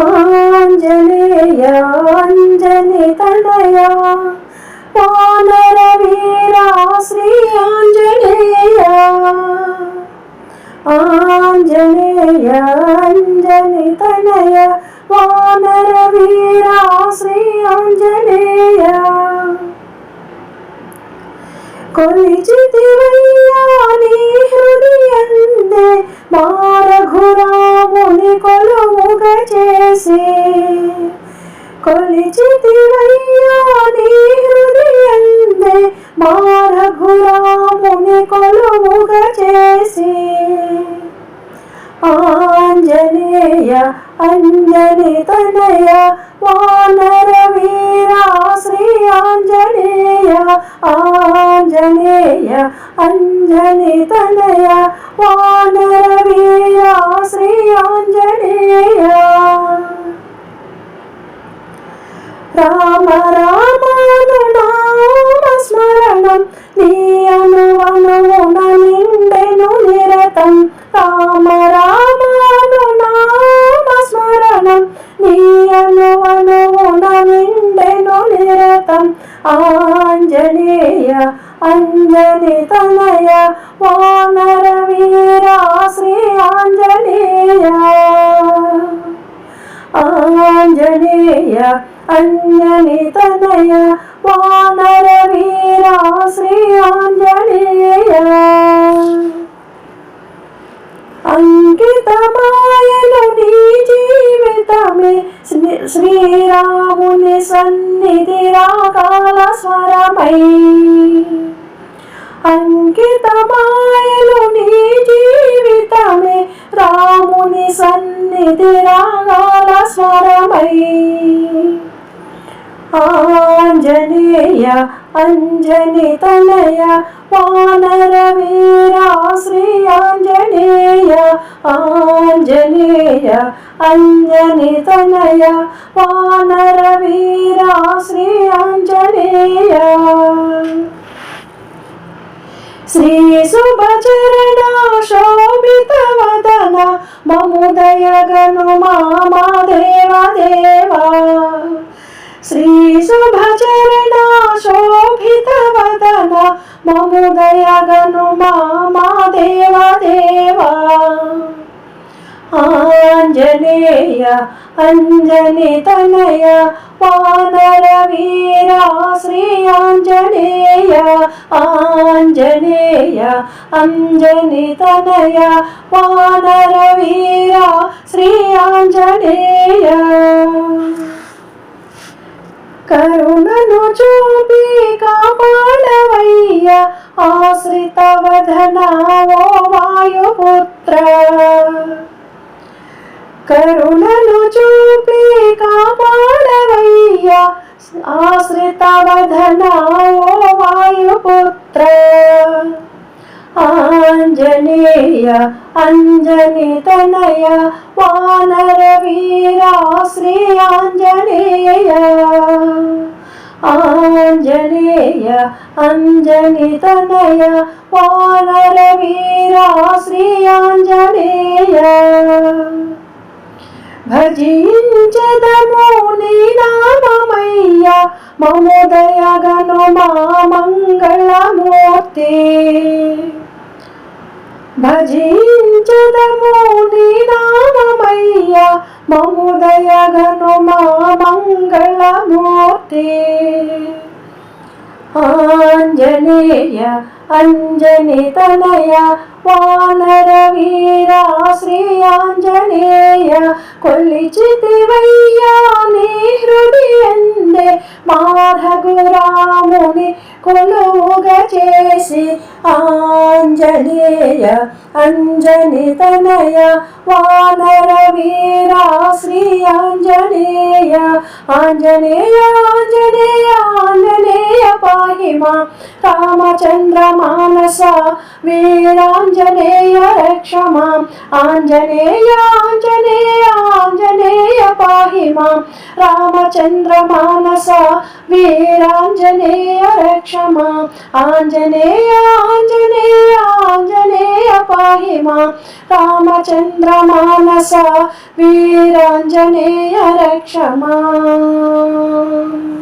ఆంజనేయ అంజని తనయ వానర వీరా శ్రీ ఆంజనేయ ఆంజనేయ అంజని తనయ వానర వీరా శ్రీ ఆంజనేయ కొలిచితివయ్యా నీ చేసి కొలిచితివయ్యా హృదయందే మా రఘురాముని కొలువుగ చేసి. ఆంజనేయ అంజని తనయ వానర వీరా శ్రీ ఆంజనేయ ఆంజనేయ అంజని తనయ వానర నీ అను అనువున నిండెను నిరతం. రామ రామాను నామ స్మరణం నీ అను అనువున నిండెను నిరతం. ఆంజనేయ అంజని తనయ వానర వీర శ్రీ ఆంజనేయ. ఆంజనేయ అంజని తనయ వానర వీరా శ్రీ శ్రీరాముని సన్నిధి రాకాల స్వరమై. అంకితమాయలు నీ జీవితమే రాముని సన్నిధి రాగాల స్వరమై. ఆంజనేయ అంజని తనయ వానరవీరా శ్రీ ఆంజనేయ ఆంజనేయ అంజని తనయ వానరవీరా శ్రీ ఆంజనేయ. శ్రీ శుభచరణ శోభిత వదన మముదయగను మామా దేవ దేవా. శ్రీ శుభచరణ శోభిత వదన మముదయగను మామా దేవ దేవా. ఆంజనేయ అంజని తనయ వానర వీరా శ్రీ ఆంజనేయ. ఆంజనేయ అంజని తనయ వానర వీరా శ్రీ ఆంజనేయ. కరుణను చూపి కాపాడవయ్య. ఆశ్రిత వదనావో వాయుపుత్ర. కరుణను చూపి కా ఆంజనేయ అంజని తనయ వానర వీరా శ్రీ ఆంజనేయ ఆంజనేయ అంజని తనయ భజించదము నీ నామమయ్య మమోదయగను మా మంగళమూర్తి ఆంజనేయ అంజని తనయ వానర వీరా శ్రీ ఆంజనేయ కొలిచితివయ్యా నీ హృదయందే మాధగురాముని కొలువుగా చేసి ఆంజనేయ అంజని తనయ వానర వీరా శ్రీ ఆంజనేయ ఆంజనేయ ఆంజనేయ ఆంజనేయ పాహి రామచంద్ర మానస వీరాంజనేయ రక్షమా ఆంజనేయ ఆంజనేయ ఆంజనేయ మాం రామచంద్ర మానస వీరాంజనేయ రక్ష మాం ఆంజనేయ ఆంజనేయ ఆంజనేయ పాహి మాం రామచంద్ర మానస వీరాంజనేయ రక్ష మాం